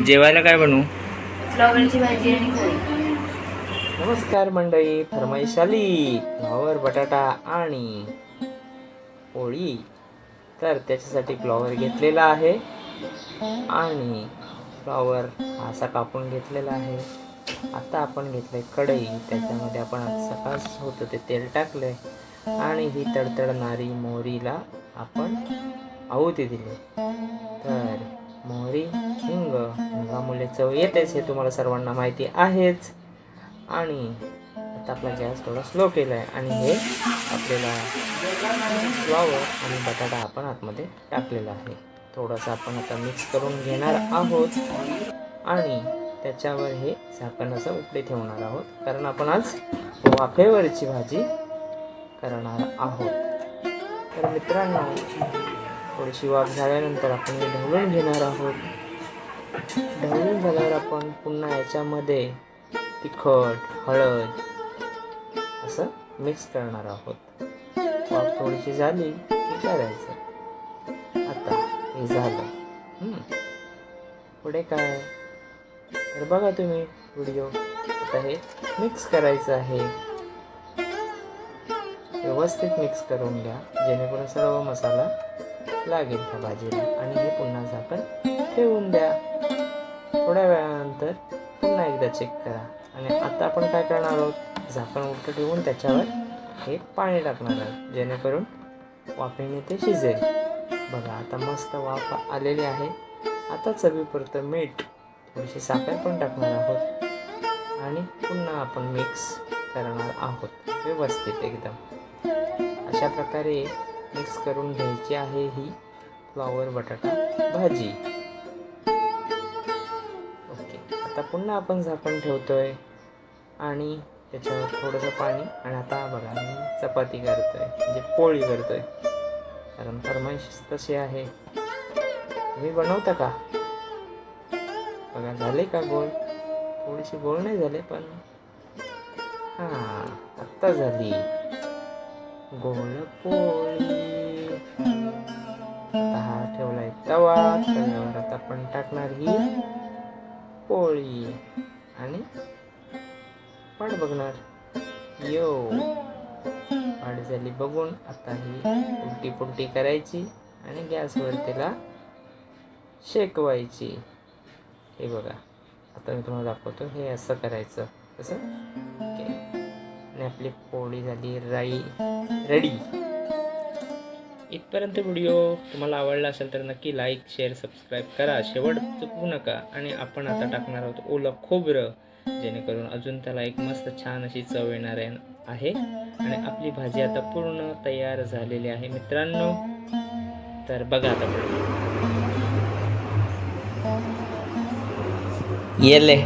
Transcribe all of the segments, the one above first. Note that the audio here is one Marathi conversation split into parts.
जेवायला काय बनवू? फ्लॉवरची भाजी आणि पोळी. नमस्कार मंडळी फरमाईश आली फ्लॉवर बटाटा आणि पोळी. तर त्याच्यासाठी फ्लॉवर घेतलेला आहे आणि फ्लॉवर असा कापून घेतलेला आहे. आता आपण घेतलं आहे कढई. त्याच्यामध्ये आपण आज सकाळ होतं ते तेल टाकलं आहे आणि ही तडतडणारी मोहरीला आपण आहुती दिली. तर मोहरी हिंग हिंगामुळे चव येतेच हे तुम्हाला सर्वांना माहिती आहेच. आणि आता आपला गॅस थोडा स्लो केला आहे आणि हे आपल्याला फ्लॉवर आणि बटाटा आपण आतमध्ये टाकलेला आहे. थोडंसं आपण आता मिक्स करून घेणार आहोत. आणि त्याच्यावर हे झाकण असं उपडे ठेवणार आहोत. कारण आपण आज वाफेवरची भाजी करणार आहोत. तर मित्रांनो थोडीशी वाफ झाल्यानंतर आपण हे ढवळून घेणार आहोत. ढवळून झाल्यावर आपण पुन्हा याच्यामध्ये तिखट हळद असं मिक्स करणार आहोत. वाफ थोडीशी झाली की करायचं. आता हे झालं. पुढे काय? तर बघा तुम्ही व्हिडिओ आता हे मिक्स करायचं आहे. व्यवस्थित मिक्स करून घ्या. जेणेकरून सर्व मसाला लागेल त्या भाजीला. आणि हे पुन्हा झाकण ठेवून द्या. थोड्या वेळानंतर पुन्हा एकदा चेक करा. आणि आता आपण काय करणार आहोत? झाकण उलटं ठेवून त्याच्यावर हे पाणी टाकणार आहोत जेणेकरून वाफेने ते शिजेल. बघा आता मस्त वाफ आलेली आहे. आता चवीपुरतं मीठ थोडीशी साखर पण टाकणार आहोत. आणि पुन्हा आपण मिक्स करणार आहोत व्यवस्थित एकदम. अशा प्रकारे मिक्स करून घ्यायची आहे ही फ्लॉवर बटाटा भाजी. ओके आता पुन्हा आपण झाकण आहे आणि त्याच्यावर थोडंसं पाणी आणि आता बघा मी चपाती करतो आहे म्हणजे पोळी करतो आहे कारण फरमाईश तशी आहे. तुम्ही बनवता का? बघा झाले का गोल? थोडीशी गोल नाही झाले पण हां आत्ता झाली. गोल पोळी. पोळी आणि वाट बघणार. यो. वाट झाली बघून आता ही उलटी पुलटी करायची आणि गॅसवर त्याला शेकवायची. हे बघा. आता मी तुम्हाला दाखवतो हे असं करायचं. कसं आणि आपली पोळी झाली राई. रेडी. इथपर्यंत व्हिडिओ तुम्हाला आवडला असेल तर नक्की लाईक शेअर सबस्क्राईब करा. शेवट चुकवू नका आणि आपण आता टाकणार आहोत ओलं खोबरं जेणेकरून अजून त्याला एक मस्त छान अशी चव येणार आहे- आणि आपली भाजी आता पूर्ण तयार झालेली आहे मित्रांनो. तर बघा आता व्हिडिओ येले.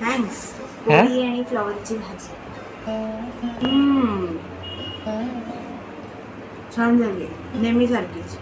थँक्स हा? आणि फ्लॉवरची भाजी. छान झाली. नेहमीसारखीच.